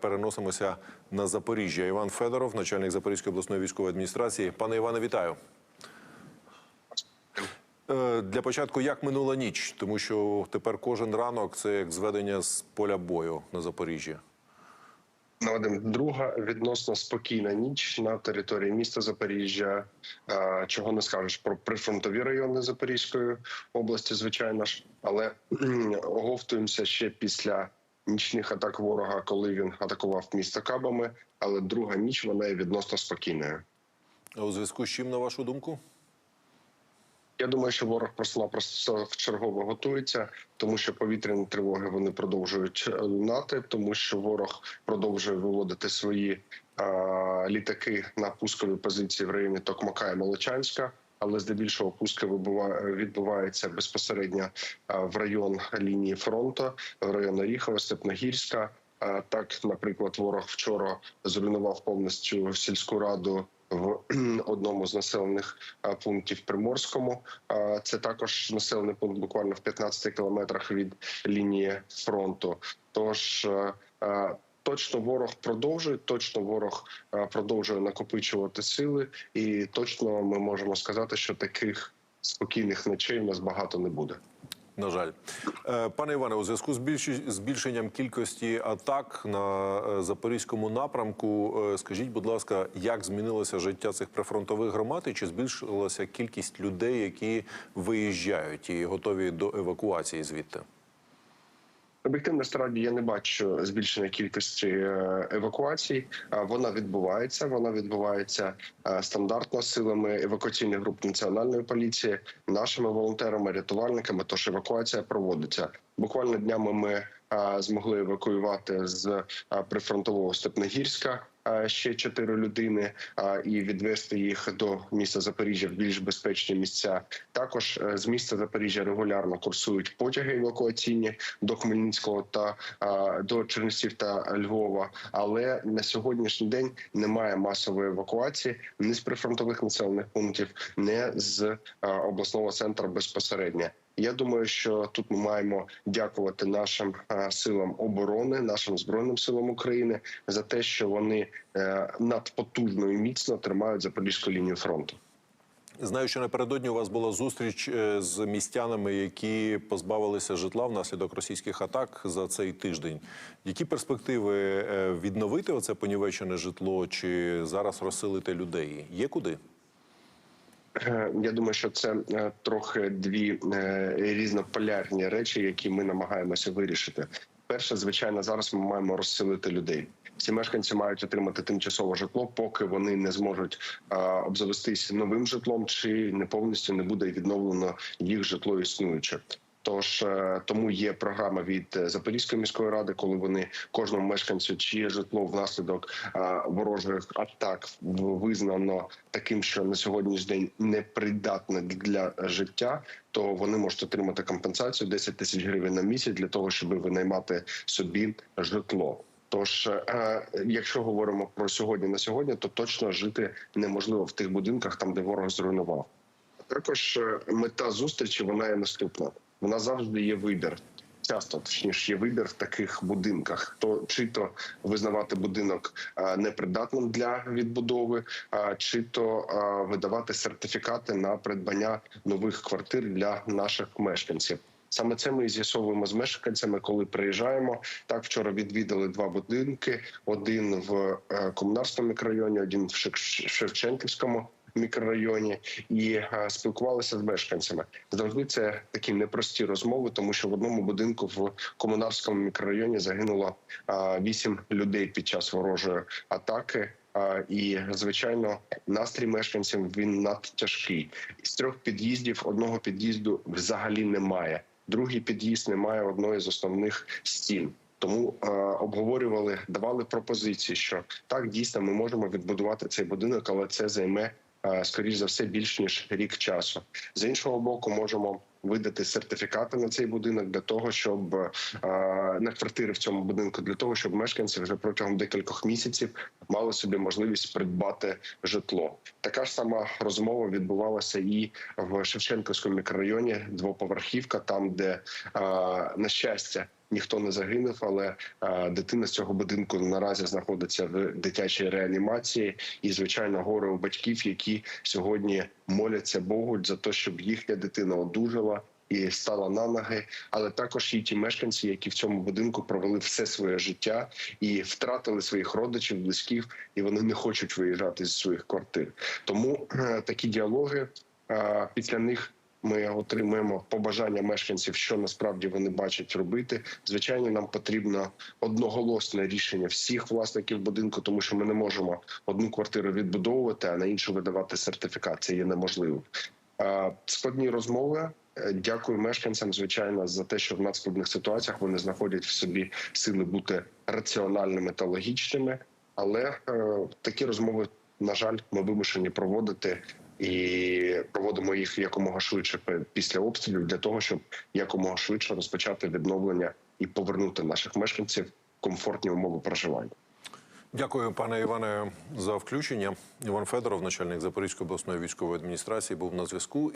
переносимося на Запоріжжя. Іван Федоров, начальник Запорізької обласної військової адміністрації. Пане Іване, вітаю. Е, Для початку, як минула ніч, тому що тепер кожен ранок це як зведення з поля бою на Запоріжжі. На Вадим, друга відносно спокійна ніч на території міста Запоріжжя. Е, Чого не скажеш про прифронтові райони Запорізької області, звичайно ж, але оговтуємося ще після нічних атак ворога, коли він атакував місто кабами. Але друга ніч вона є відносно спокійною. А у зв'язку з чим, на вашу думку? Я думаю, що ворог просла просто вчергово готується, тому що повітряні тривоги вони продовжують е, лунати, тому що ворог продовжує виводити свої а, літаки на пускові позиції в районі Токмака і Молочанська. Але здебільшого пуски відбуваються безпосередньо в район лінії фронту, в район Оріхова, Степногірська. Так, наприклад, ворог вчора зруйнував повністю сільську раду в одному з населених пунктів Приморському. Це також населений пункт буквально в 15 кілометрах від лінії фронту. Тож е, е, точно ворог продовжує, точно ворог е, продовжує накопичувати сили, і точно ми можемо сказати, що таких спокійних ночей у нас багато не буде. На жаль, Е, пане Іване, у зв'язку з збільшенням кількості атак на е, запорізькому напрямку, скажіть, будь ласка, як змінилося життя цих прифронтових громад і чи збільшилася кількість людей, які виїжджають і готові до евакуації звідти? Об'єктивно насправді я не бачу збільшення кількості е, евакуацій. Вона відбувається. Вона відбувається е, стандартно силами евакуаційних груп національної поліції, нашими волонтерами, рятувальниками. Тож евакуація проводиться. Буквально днями ми е, змогли евакуювати з е, прифронтового Степногірська е, ще чотири людини і відвести їх до міста Запоріжжя в більш безпечні місця. Також е, з міста Запоріжжя регулярно курсують потяги евакуаційні до Хмельницького та до Чернівців та Львова. Але на сьогоднішній день немає масової евакуації ні з прифронтових населених пунктів, не з обласного центру безпосередньо. Я думаю, що тут ми маємо дякувати нашим е, силам оборони, нашим збройним силам України за те, що вони е, надпотужно і міцно тримають запорізьку лінію фронту. Знаю, що напередодні у вас була зустріч е, з містянами, які позбавилися житла внаслідок російських атак за цей тиждень. Які перспективи відновити оце понівечене житло чи зараз розселити людей? Є куди? Е, Я думаю, що це е, трохи дві е, різнополярні речі, які ми намагаємося вирішити. Перше, звичайно, зараз ми маємо розселити людей. Всі мешканці мають отримати тимчасове житло, поки вони не зможуть обзавестись новим житлом, чи не повністю не буде відновлено їх житло існуюче. Тож е, тому є програма від е, Запорізької міської ради, коли вони кожному мешканцю, чиє житло внаслідок е, ворожих атак визнано таким, що на сьогоднішній день непридатне для життя, то вони можуть отримати компенсацію 10 тисяч гривень на місяць для того, щоб винаймати собі житло. Тож, якщо говоримо про сьогодні на сьогодні, то точно жити неможливо в тих будинках, там де ворог зруйнував. Також мета зустрічі вона є наступна. Вона завжди є вибір. Часто точніше є вибір в таких будинках. То чи то визнавати будинок е, непридатним для відбудови, а чи то е, видавати сертифікати на придбання нових квартир для наших мешканців. Саме це ми з'ясовуємо з мешканцями, коли приїжджаємо. Так вчора відвідали два будинки: один в е, комунарському мікрорайоні, один в Шевченківському мікрорайоні, і е, спілкувалися з мешканцями. Завжди це такі непрості розмови, тому що в одному будинку в комунарському мікрорайоні загинуло вісім людей під час ворожої атаки. І звичайно, настрій мешканців він надтяжкий. З трьох під'їздів одного під'їзду взагалі немає. Другий під'їзд не має одної з основних стін. Тому е, обговорювали, давали пропозиції, що так дійсно ми можемо відбудувати цей будинок, але це займе скоріш за все більш ніж рік часу. З іншого боку, можемо видати сертифікати на цей будинок для того, щоб е, на квартири в цьому будинку, для того, щоб мешканці вже протягом декількох місяців мали собі можливість придбати житло. Така ж сама розмова відбувалася і в Шевченківському мікрорайоні, двоповерхівка, там де е, на щастя ніхто не загинув, але дитина з цього будинку наразі знаходиться в дитячій реанімації. І звичайно, горе у батьків, які сьогодні моляться Богу за те, щоб їхня дитина одужала. І стала на ноги, але також і ті мешканці, які в цьому будинку провели все своє життя і втратили своїх родичів, близьких, і вони не хочуть виїжджати з своїх квартир. Тому е, такі діалоги після них ми отримуємо побажання мешканців, що насправді вони бачать робити. Звичайно, нам потрібно одноголосне рішення всіх власників будинку, тому що ми не можемо одну квартиру відбудовувати, а на іншу видавати сертифікат. Це є неможливо. Складні розмови. Е, Дякую мешканцям, звичайно, за те, що в надскладних ситуаціях вони знаходять в собі сили бути раціональними та логічними. Але е, такі розмови, на жаль, ми вимушені проводити і проводимо їх якомога швидше після обстрілів для того, щоб якомога швидше розпочати відновлення і повернути наших мешканців комфортні умови проживання. Дякую, пане Іване, за включення. Іван Федоров, начальник Запорізької обласної військової адміністрації, був на зв'язку.